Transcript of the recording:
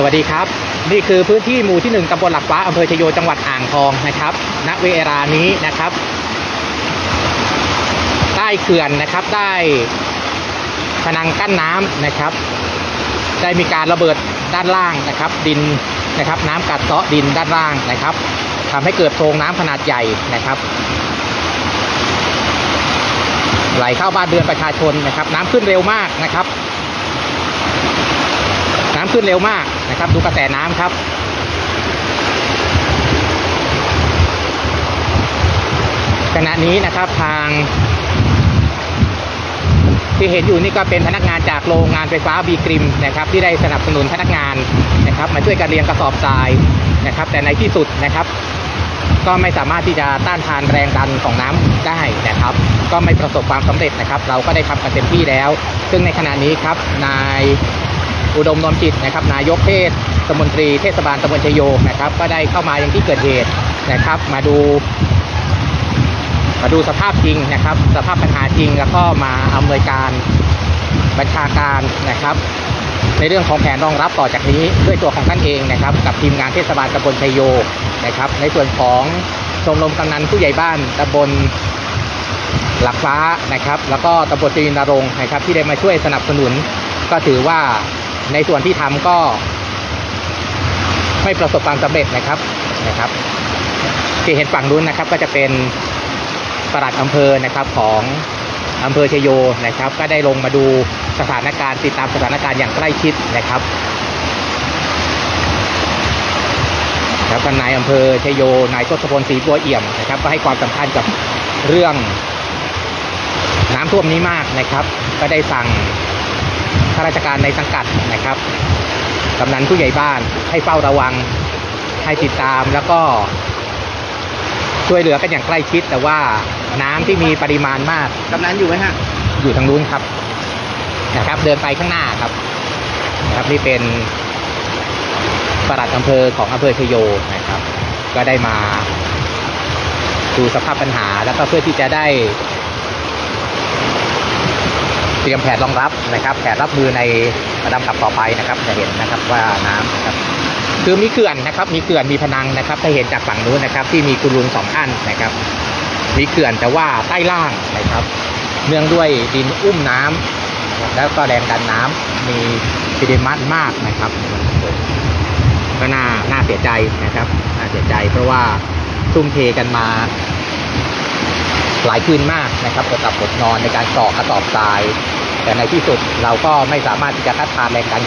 สวัสดีครับ นี่คือพื้นที่หมู่ที่หนึ่งตำบลหลักฟ้าอำเภอชโยจังหวัดอ่างทองนะครับ ณ เวลานี้นะครับ ใต้เขื่อนนะครับ ได้พนังกั้นน้ำนะครับ ได้มีการระเบิดด้านล่างนะครับ ดินนะครับ น้ำกัดเซาะดินด้านล่างนะครับทำให้เกิดโพรงน้ำขนาดใหญ่นะครับ ไหลเข้าบ้านเรือนประชาชนนะครับ น้ำขึ้นเร็วมากนะครับ ขึ้นเร็วมากนะครับ ดูกระแสน้ำครับ ขณะนี้นะครับทาง ที่เห็นอยู่นี่ก็เป็นพนักงานจากโรงงานไฟฟ้าบีกริมนะครับ ที่ได้สนับสนุนพนักงานนะครับ มาช่วยกันเรียงกระสอบทรายนะครับ แต่ในที่สุดนะครับ ก็ไม่สามารถที่จะต้านทานแรงดันของน้ำได้นะครับ ก็ไม่ประสบความสำเร็จนะครับ เราก็ได้ทำกันเต็มที่แล้ว ซึ่งในขณะนี้ครับนาย อุดมนมจิตนะครับนายกเทศสมนตรีเทศบาลตำบลชโยนะครับก็ได้เข้ามายังที่เกิดเหตุนะครับ มาดู มาดูสภาพจริงนะครับ สภาพปัญหาจริงแล้วก็มาอำนวยการบัญชาการนะครับ ในเรื่องของแผนรองรับต่อจากนี้ด้วยตัวของท่านเองนะครับ กับทีมงานเทศบาลตำบลชโยนะครับ ในส่วนของชมรมกำนันผู้ใหญ่บ้านตำบลหลักฟ้านะครับ แล้วก็ตำบลจีนรงค์นะครับ ที่ได้มาช่วยสนับสนุน ก็ถือว่า ในส่วนที่ทำก็ ไม่ประสบความสำเร็จนะครับนะครับ ที่เห็นฝั่งนู้นนะครับ ก็จะเป็นปลัดอำเภอนะครับของอำเภอชยโยนะครับ ก็ได้ลงมาดูสถานการณ์ติดตามสถานการณ์อย่างใกล้ชิดนะครับแล้วก็นายอำเภอชยโยนายทศพลศรีบัวเอี่ยมนะครับ ก็ให้ความสำคัญกับเรื่อง น้ำท่วมนี้มากนะครับ ก็ได้สั่ง ข้าราชการในสังกัดนะครับกำนันผู้ใหญ่บ้านให้เฝ้าระวังให้ติดตามแล้วก็ช่วยเหลือกันอย่างใกล้ชิด แต่ว่าน้ำที่มีปริมาณมากกำนันอยู่ไหมฮะอยู่ทางนู้นครับนะครับ เดินไปข้างหน้าครับนะครับนี่เป็นปลัดอำเภอของอำเภอชโยนะครับ ก็ได้มาดูสภาพปัญหาแล้วก็เพื่อที่จะได้เต รียมแผนรองรับนะครับ แผนรับมือในระดับต่อไปนะครับ จะเห็นนะครับว่าน้ำนะครับคือมีเขื่อนนะครับ มีเขื่อนมีพนังนะครับถ้าเห็นจากฝั่งนู้นนะครับ ที่มีคุณลุงสองท่านนะครับ มีเขื่อนแต่ว่าใต้ล่างนะครับ เนื่องด้วยดินอุ้มน้ำแล้วก็แรงดันน้ำมีปริมาณมากนะครับก็น่าน่าเสียใจนะครับน่าเสียใจเพราะว่าทุ่มเทกันมา หลายคืนมากนะครับอดหลับอดนอนในการก่อกระสอบทรายแต่ในที่สุดเราก็ไม่สามารถที่จะคัดทานแรงดัน